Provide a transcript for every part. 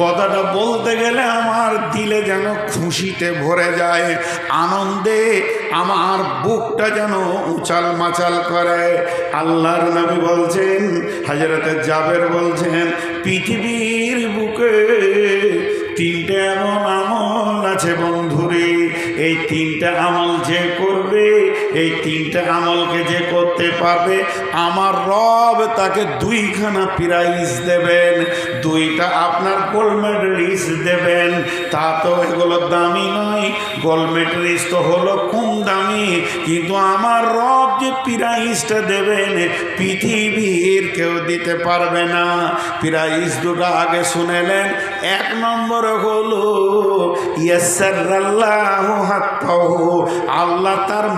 কথাটা বলতে গেলে আমার দিলে যেন খুশিতে ভরে যায়, আনন্দে আমার বুকটা যেন উচাল মাচাল করে। আল্লাহর নবী বলছেন হাজরতে জাবের বলছেন, পৃথিবীর বুকে তিনটে এমন আমল আছে বন্ধুরে, এই তিনটা আমল যে করবে, এই তিনটা আমলকে যে করতে পারবে, আমার রব তাকে দুইখানা প্রাইজ দেবেন। দুইটা আপনার গোল্ড মেডেলিস দেবেন। তা তো এগুলো দামি নয়। গোল্ড মেডেলিস তো হলো কম দামি। কিন্তু আমার রব যে প্রাইজটা দেবেন, পৃথিবীর কেউ দিতে পারবে না। প্রাইজ দুটো আগে শুনেলেন এক নম্বর হলো ইয়াসাল্লাহু আল্লাহ তার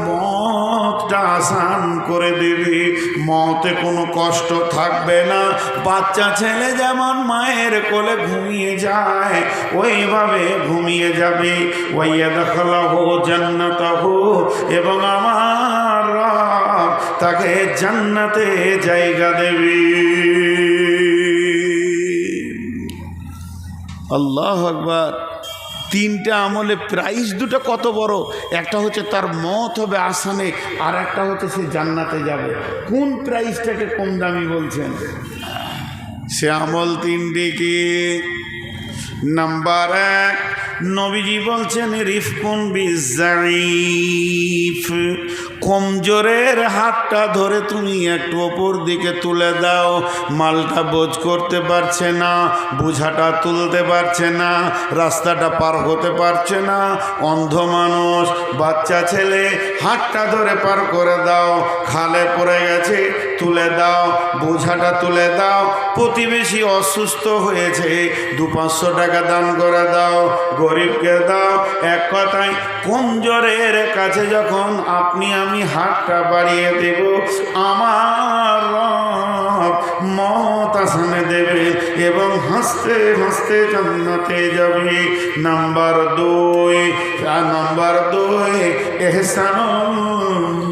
মতটা আসান করে দিবি। মতে কোনো কষ্ট থাকবে না। বাচ্চা ছেলে যেমন মায়ের কোলে ঘুমিয়ে যায়, ওইভাবে ঘুমিয়ে যাবে। ওয়াইয়া দেখালাহু জান্নাতাহু, এবং আমার তাকে জান্নাতে জায়গা দেবে। আল্লাহ আকবার। তিনটা আমলে প্রাইস দুটো কত বড়? একটা হচ্ছে তার মত হবে আসানে, আর একটা হচ্ছে সে জান্নাতে যাবে। কোন প্রাইসটাকে কম দামি বলছেন? সে আমল তিনটি কি? নাম্বার এক নবীজি বলছেন, রিফকুন বিজাইফ। কমজোরের হাতটা ধরে তুমি একটু ওপর দিকে তুলে দাও। মালটা বোঝ করতে পারছে না, বোঝাটা তুলতে পারছে না, রাস্তাটা পার হতে পারছে না। অন্ধ মানুষ, বাচ্চা ছেলে, হাতটা ধরে পার করে দাও। খালে পড়ে গেছে তুলে দাও, বোঝাটা তুলে দাও। প্রতিবেশী অসুস্থ হয়েছে, দু পাঁচশো টাকা দান করে দাও, গরিবকে দাও। এক কথায় কমজোরের কাছে যখন আপনি, আমি হাতটা বাড়িয়ে দেব, আমার মত আসানে দেবে এবং হাসতে হাসতে জান্নাতে যাবে। নাম্বার দুই নাম্বার দুই, এহসান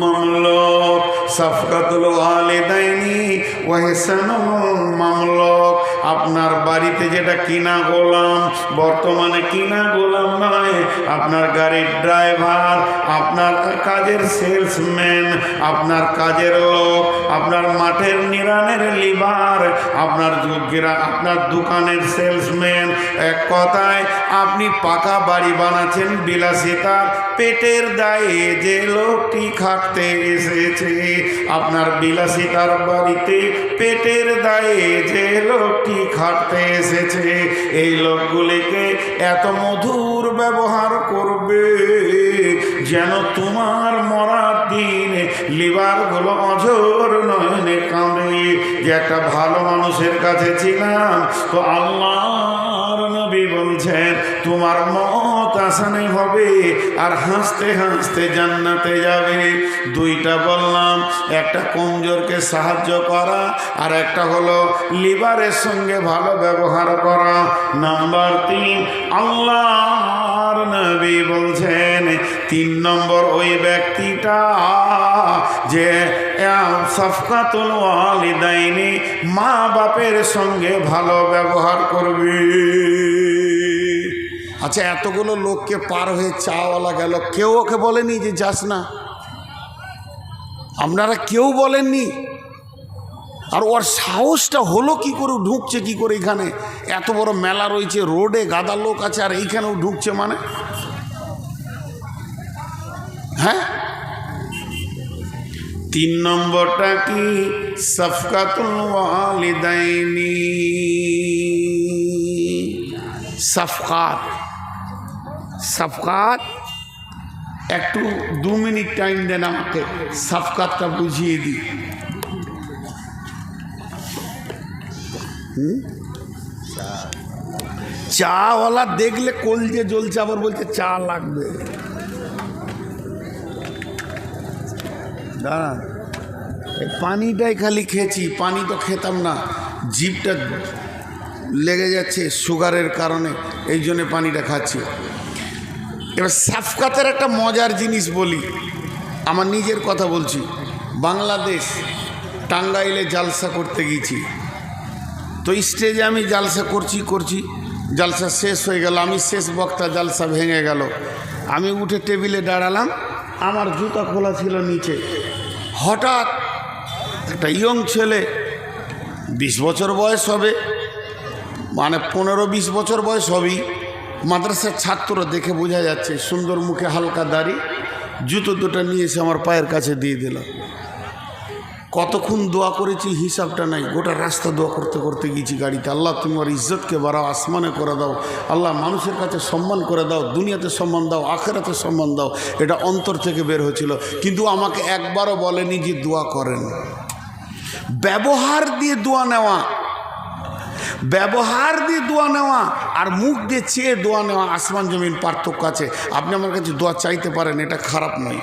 মামলক। সাফকাতুল ওয়ালিদাইনি ওয়াহসানুল মামলক। আপনার বাড়িতে যেটা কিনা গোলাম, বর্তমানে কিনা গোলাম নয়। আপনার গাড়ির ড্রাইভার, আপনার কাজের সেলসম্যান, আপনার কাজের লোক, আপনার মাঠের নিরানের লিভার, আপনার যোগ্যরা, আপনার দোকানের সেলসম্যান। এক কথায়, আপনি পাকা বাড়ি বানাচ্ছেন বিলাসিতা, পেটের দায়ে যে লোকটি খাটতে এসেছে। আপনার বিলাসিতার বাড়িতে পেটের দায়ে যে লোকটি খাটতে এসেছে? এই লোকগুলিকে এত মধুর ব্যবহার করবে যেন তোমার মরার দিন লিভারগুলো অঝোর নয়নে কাঁদে যে একটা ভালো মানুষের কাছে ছিলাম, তো আল্লাহর নবী বলছেন, তোমার মত আসানে হবে, আর হাসতে হাসতে জান্নাতে যাবে। দুইটা বললাম, একটা কমজোরকে সাহায্য করা, আর একটা হলো লিভারের সঙ্গে ভালো ব্যবহার করা। নাম্বার তিন, আল্লাহর নবী বলছেন, তিন নম্বর ওই ব্যক্তিটা যে সফকাতুল ওয়ালিদাইনি, মা বাপের সঙ্গে ভালো ব্যবহার করবে। আচ্ছা এতগুলো লোককে পার হয়ে চাওয়ালা গেল। কেউ ওকে বলেনি যে যাস না? আপনারা কেউ বলেননি? আর ওর সাহসটা হলো কি করে ঢুকছে কি করে এখানে? এত বড় মেলা রয়েছে, রোডে গাদা লোক আছে, আর এইখানেও ঢুকছে মানে? হ্যাঁ? তিন নম্বরটা কি সফকাতুল ওয়ালিদাইনি সফকাত সফকাত একটু দু মিনিট টাইম দেন আমাকে সফকাতটা বুঝিয়ে দিই হুম? চাওয়ালা দেখলে কলজে জ্বলছে আবার বলছে চা লাগবে এই পানিটাই খালি খেয়েছি, পানি তো খেতাম না। জিভটা লেগে যাচ্ছে সুগারের কারণে, এই জন্যে পানিটা খাচ্ছি। এবার সাফকাতের একটা মজার জিনিস বলি, আমার নিজের কথা বলছি। বাংলাদেশ টাঙ্গাইলে জালসা করতে গেছি তো স্টেজে আমি জালসা করছি করছি, জালসা শেষ হয়ে গেল, আমি শেষ বক্তা, জালসা ভেঙে গেল। আমি উঠে টেবিলে দাঁড়ালাম, আমার জুতা খোলা ছিল নিচে। হঠাৎ একটা ইয়ং ছেলে বিশ বছর বয়স হবে মানে পনেরো বিশ বছর বয়স হবেই। মাদ্রাসার ছাত্র দেখে বোঝা যাচ্ছে সুন্দর মুখে হালকা দাড়ি, জুতো দুটো নিয়ে এসে আমার পায়ের কাছে দিয়ে দিল। কতক্ষণ দোয়া করেছি হিসাবটা নাই, গোটা রাস্তা দোয়া করতে করতে গেছি গাড়িতে। আল্লাহ, তুমি আমার ইজ্জতকে বাড়াও, আসমানে করে দাও। আল্লাহ, মানুষের কাছে সম্মান করে দাও, দুনিয়াতে সম্মান দাও, আখেরাতে সম্মান দাও। এটা অন্তর থেকে বের হয়েছিল। কিন্তু আমাকে একবারও বলেনি যে দোয়া করেন। ব্যবহার দিয়ে দোয়া নেওয়া, ব্যবহার দিয়ে দোয়া নেওয়া, আর মুখ দিয়ে চেয়ে দোয়া নেওয়া, আসমান জমিন পার্থক্য আছে। আপনি আমার কাছে দোয়া চাইতে পারেন, এটা খারাপ নয়।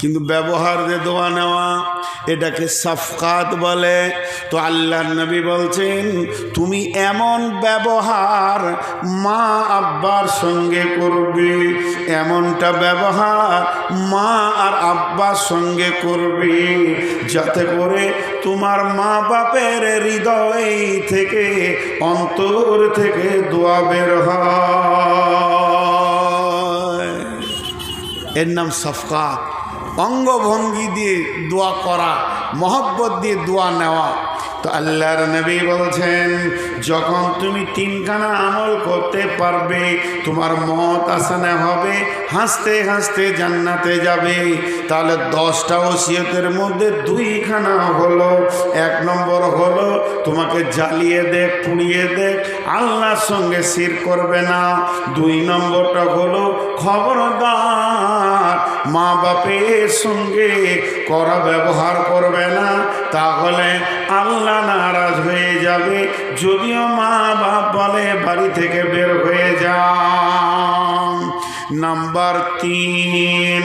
কিন্তু ব্যবহার যে দোয়া নেওয়া, এটাকে সাফকাত বলে। তো আল্লাহ নবী বলছেন, তুমি এমন ব্যবহার মা আব্বার সঙ্গে করবে, এমনটা ব্যবহার মা আর আব্বার সঙ্গে করবে, যাতে করে তোমার মা বাপের হৃদয় থেকে, অন্তর থেকে দোয়া বের হয়। এর নাম সফকাত। অঙ্গভঙ্গি দিয়ে দোয়া করা, মহব্বত দিয়ে দোয়া নেওয়া। তো আল্লাহর নবী বলছেন, যখন তুমি তিনখানা আমল করতে পারবে, তোমার মত আসানে হবে, হাসতে হাসতে জান্নাতে যাবে। তাহলে দশটা ওসিয়তের মধ্যে দুইখানা হলো, এক নম্বর হলো তোমাকে জ্বালিয়ে দেখ, পুড়িয়ে দেখ, আল্লাহর সঙ্গে শির করবে না। দুই নম্বরটা হলো খবরদার। মা বাপের সঙ্গে করা ব্যবহার করবে না, তাহলে আল্লাহ নারাজ হয়ে যাবে। যদিও মা বাপ বলে, বাড়ি থেকে বের হয়ে যা নাম্বার তিন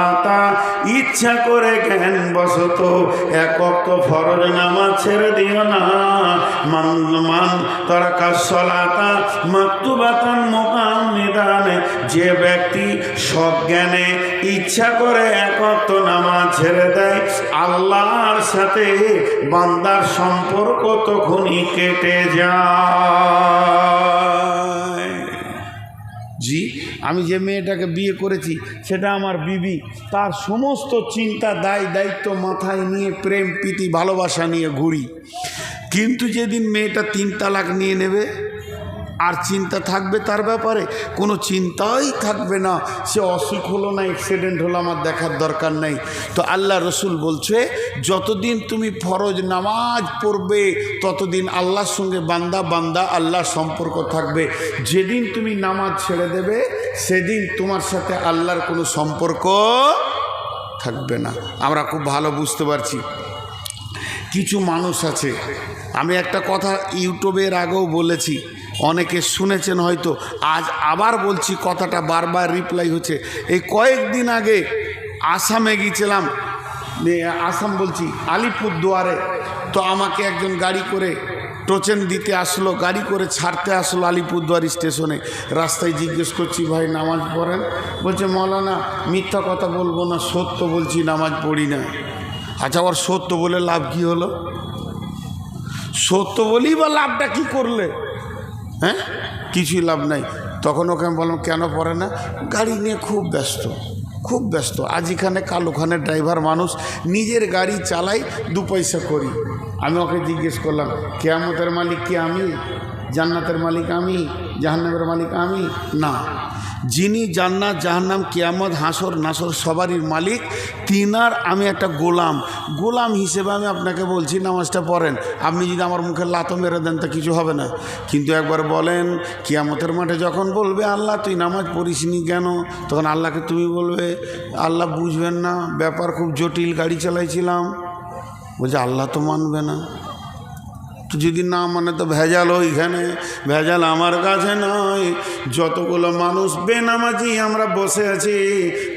সলাতা ইচ্ছা করে জ্ঞান বসত। এক ওয়াক্ত ফরজ নামাজ ছেড়ে দিও না। মান মান তারাকা সলাতা মাকতুবাতান মুকাম্মিদান যে ব্যক্তি সজ্ঞানে ইচ্ছা করে এক ওয়াক্ত নামাজ ছেড়ে দেয়, আল্লাহর সাথে বান্দার সম্পর্ক তখনই কেটে যায়। জি, আমি যে মেয়েটাকে বিয়ে করেছি, সেটা আমার বিবি। তার সমস্ত চিন্তা, দায়, দায়িত্ব মাথায় নিয়ে, প্রেম, প্রীতি, ভালোবাসা নিয়ে ঘুরি। কিন্তু যেদিন মেয়েটা তিন তালাক নিয়ে নেবে আর চিন্তা থাকবে তার ব্যাপারে? কোনো চিন্তাই থাকবে না। সে অসুখ হলো না অ্যাক্সিডেন্ট হলো, আমার দেখার দরকার নেই। তো আল্লাহ রসুল বলছে, যতদিন তুমি ফরজ নামাজ পড়বে, ততদিন আল্লাহর সঙ্গে বান্দা বান্দা আল্লাহর সম্পর্ক থাকবে। যেদিন তুমি নামাজ ছেড়ে দেবে, সেদিন তোমার সাথে আল্লাহর কোনো সম্পর্ক থাকবে না। আমরা খুব ভালো বুঝতে পারছি। কিছু মানুষ আছে, আমি একটা কথা ইউটিউবের আগেও বলেছি অনেকে শুনেছেন হয়তো, আজ আবার বলছি কথাটা বারবার রিপ্লাই হচ্ছে। এই কয়েকদিন আগে আসামে গিয়েছিলাম আসাম বলছি, আলিপুরদুয়ারে। তো আমাকে একজন গাড়ি করে টোচেন দিতে আসলো, গাড়ি করে ছাড়তে আসলো আলিপুরদুয়ার স্টেশনে। রাস্তায় জিজ্ঞেস করছি, ভাই, নামাজ পড়েন? বলছে, মৌলানা, মিথ্যা কথা বলব না, সত্য বলছি, নামাজ পড়ি না। আচ্ছা আবার সত্য বলে লাভ কি হলো? সত্য বলি বা লাভটা কি করলে? হ্যাঁ? কিছুই লাভ নাই। তখন ওকে আমি বললাম, কেন পড়ে না? গাড়ি নিয়ে খুব ব্যস্ত খুব ব্যস্ত। আজ এখানে কাল ওখানে ড্রাইভার মানুষ, নিজের গাড়ি চালাই দু পয়সা করি। আমি ওকে জিজ্ঞেস করলাম, কেয়ামতের মালিক কি আমি? জান্নাতের মালিক আমি? জাহান্নামের মালিক আমি? না। যিনি জান্নাত, জাহান্নাম, কিয়ামত, হাসর, নাসর সবারই মালিক, তিনার আমি একটা গোলাম। গোলাম হিসেবে আমি আপনাকে বলছি, নামাজটা পড়েন। আপনি যদি আমার মুখে লাতো মেরে দেন, তা কিছু হবে না। কিন্তু একবার বলেন, কিয়ামতের মাঠে যখন বলবে, আল্লাহ, তুই নামাজ পড়িসনি কেন? তখন আল্লাহকে তুমি বলবে, আল্লাহ, বুঝবেন না, ব্যাপার খুব জটিল, গাড়ি চালাইছিলাম। বলছে, আল্লাহ তো মানবে না। তো যদি না মানে তো ভেজাল ওইখানে, ভেজাল আমার কাছে নয় যতগুলো মানুষ বেনামাজি আমরা বসে আছি,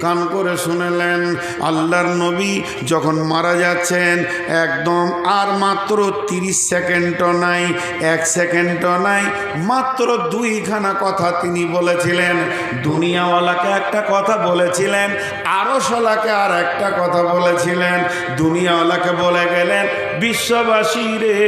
কান করে শুনেলেন আল্লাহর নবী যখন মারা যাচ্ছেন, একদম আর মাত্র তিরিশ সেকেন্ডও নাই, এক সেকেন্ডও নাই, মাত্র দুইখানা কথা তিনি বলেছিলেন। দুনিয়াওয়ালাকে একটা কথা বলেছিলেন আরও সলাকে আর একটা কথা বলেছিলেন। দুনিয়াওয়ালাকে বলে গেলেন বিশ্ববাসী রে।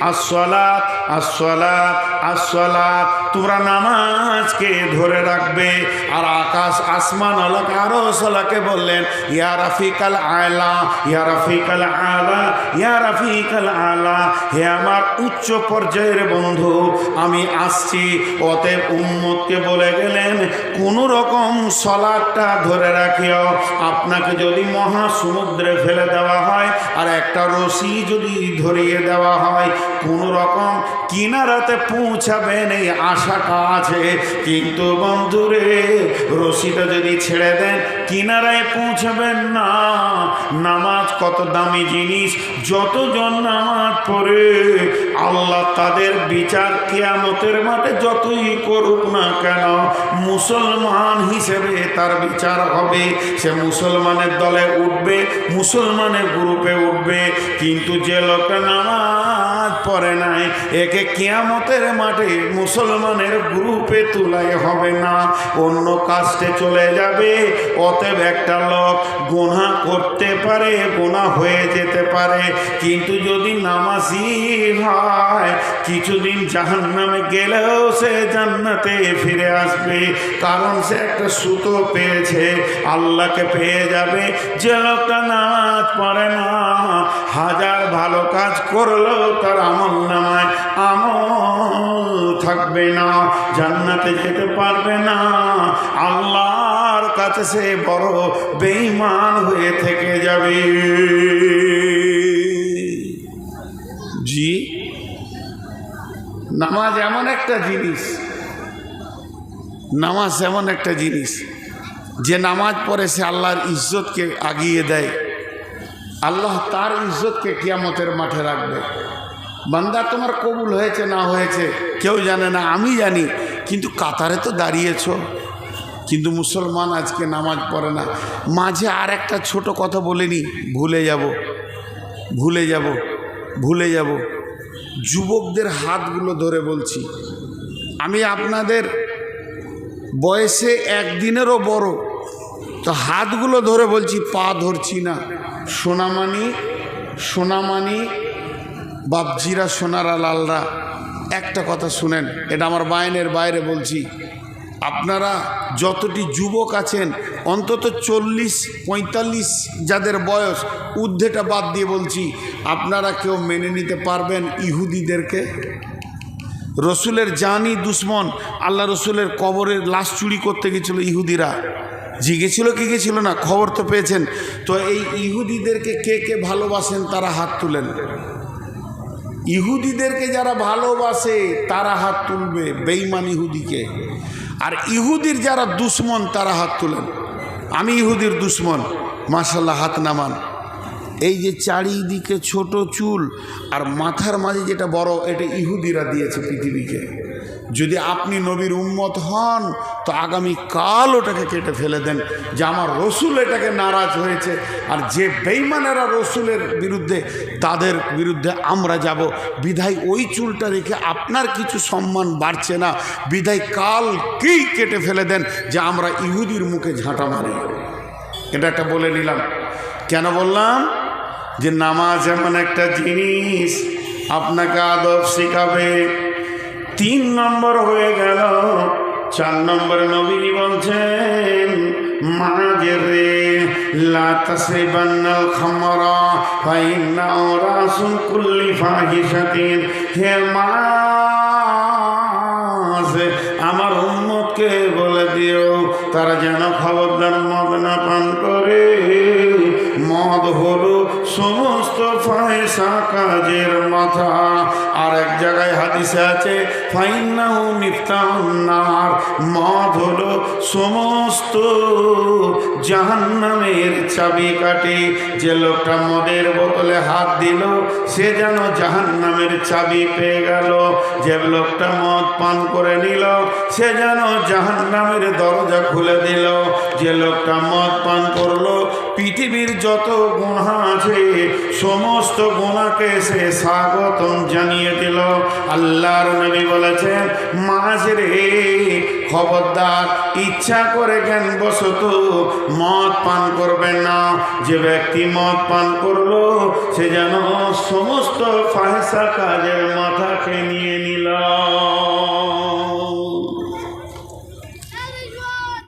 আসলাত আসলাত আসলাত তোমরা নামাজকে ধরে রাখবে। আর আকাশ আসমান আলাকে আরও সলাকে বললেন, ইয়া রাফিকাল আলা, ইয়া রাফিকাল আলা, ইয়া রাফিকাল আলা। হে আমার উচ্চ পর্যায়ের বন্ধু, আমি আসছি। অতএব উম্মতকে বলে গেলেন, কোন রকম সলাদটা ধরে রাখিও। আপনাকে যদি মহা সমুদ্রে ফেলে দেওয়া হয়, আর একটা রশি যদি ধরিয়ে দেওয়া হয়, কোন রকম কিনারাতে পৌঁছাবেন, এই আশাটা আছে। কিন্তু বন্ধুরে রশিটা যদি ছেড়ে দেন, কিনারায় পৌঁছাবেন না। নামাজ কত দামি জিনিস, যতজন নামাজ পড়ে আল্লাহ তাদের বিচার কেয়ামতের মাঠে যতই করুক না কেন, মুসলমান হিসেবে তার বিচার হবে। সে মুসলমানের দলে উঠবে, মুসলমানের গ্রুপে উঠবে। কিন্তু যে লোকটা নামাজ পড়ে নাই, একে কেয়ামতের মাঠে মুসলমানের গ্রুপে তুলাই হবে না। অন্য কাস্টে চলে যাবে, অতএব একটা লোক গোনা করতে পারে গোনা হয়ে যেতে পারে। কিন্তু যদি নামাজি হয় কিছুদিন জাহান নামে গেলেও সে জান্নাতে ফিরে আসবে। কারণ সে একটা সুতো পেয়েছে। আল্লাহকে পেয়ে যাবে। যে লোকটা নামাজ পড়ে না, হাজার ভালো কাজ করলেও তার আমল নামায় আমল থাকবে না, জান্নাতে যেতে পারবে না। আল্লাহর কাছে সে বড় বেঈমান হয়ে থেকে যাবে জি নামাজ এমন একটা জিনিস, নামাজ এমন একটা জিনিস, যে নামাজ পড়ে সে আল্লাহর ইজ্জতকে আগিয়ে দেয়। আল্লাহ তার ইজ্জতকে কিয়ামতের মাঠে রাখবে। বান্দা তোমার কবুল হয়েছে না হয়েছে, কেউ জানে না, আমি জানি, কিন্তু কাতারে তো দাঁড়িয়েছ। কিন্তু মুসলমান আজকে নামাজ পড়ে না। মাঝে আর একটা ছোট কথা বলিনি, ভুলে যাব ভুলে যাব ভুলে যাব। যুবকদের হাতগুলো ধরে বলছি, আমি আপনাদের বয়সে একদিনেরও বড়, তো হাতগুলো ধরে বলছি, পা ধরছি না। সোনামানি সোনামানি বাপজিরা, সোনারা, লালরা, একটা কথা শুনেন, এটা আমার বাইনের বাইরে বলছি। আপনারা যতটি যুবক আছেন, অন্তত চল্লিশ, পঁয়তাল্লিশ যাদের বয়স, ঊর্ধ্বেটা বাদ দিয়ে বলছি, আপনারা কেউ মেনে নিতে পারবেন ইহুদিদেরকে? রসুলের জানি দুশ্মন, আল্লাহ রসুলের কবরের লাশ চুরি করতে গেছিল ইহুদিরা। জিগেছিল কি গেছিল না, খবর তো পেয়েছেন। তো এই ইহুদিদেরকে কে কে ভালোবাসেন, তারা হাত তুলেন। ইহুদিদেরকে যারা ভালোবাসে, তারা হাত তুলবে বেইমান ইহুদিকে। আর ইহুদির যারা দুশ্মন, তারা হাত তুলেন। আমি ইহুদির দুশ্মন মার্শাল্লাহ হাত নামান। এই যে চারিদিকে ছোট চুল, আর মাথার মাঝে যেটা বড়, এটা ইহুদিরা দিয়েছে পৃথিবীকে। যদি আপনি নবীর উম্মত হন, তো আগামী কাল ওটাকে কেটে ফেলে দেন। যে আমার রসুল এটাকে নারাজ হয়েছে, আর যে বেইমানেরা রসুলের বিরুদ্ধে, তাদের বিরুদ্ধে আমরা যাব। বিধায় ওই চুলটা রেখে আপনার কিছু সম্মান বাড়ছে না। বিধায় কাল কি কেটে ফেলে দেন যে আমরা ইহুদির মুখে ঝাঁটা মারি। এটা একটা বলে নিলাম। কেন বললাম? যে নামাজ এমন একটা জিনিস, আপনাকে আদব শেখাবে। তিন নম্বর হয়ে গেল। চার নম্বর নবী বলছেন মাঝে রে লাতাসে বান্নাল খামরা ফাইন্না রাসুল কুল্লি ফাহিসাতিন হে মাঝ আমার বলে দিও, তারা যেন খবরদার মদ পান করে। মদ হলো সমস্ত ফায়সা কাজের মাথা। আর এক জায়গায় হাদিসে আছে ফাইনাও মিফতাউন্নার মদ হলো সমস্ত জাহান্নামের চাবি কাটে যে লোকটা মদের বোতলে হাত দিল, সে যেন জাহান্নামের চাবি পেয়ে গেল। যে লোকটা মদ পান করে নিল, সে যেন জাহান্নামের দরজা খুলে দিল। যে লোকটা মদ পান করল, পৃথিবীর যত গুণা আছে সমস্ত গুণাকে সে স্বাগতম জানিয়ে দিল। আল্লাহর নবী বলেছেন, মাঝ রে, খবরদার, ইচ্ছা করে জ্ঞান বশত মদ পান করবেন না। যে ব্যক্তি মদ পান করল, সে যেন সমস্ত ফাহেসা কাজের মাথাকে নিয়ে নিল।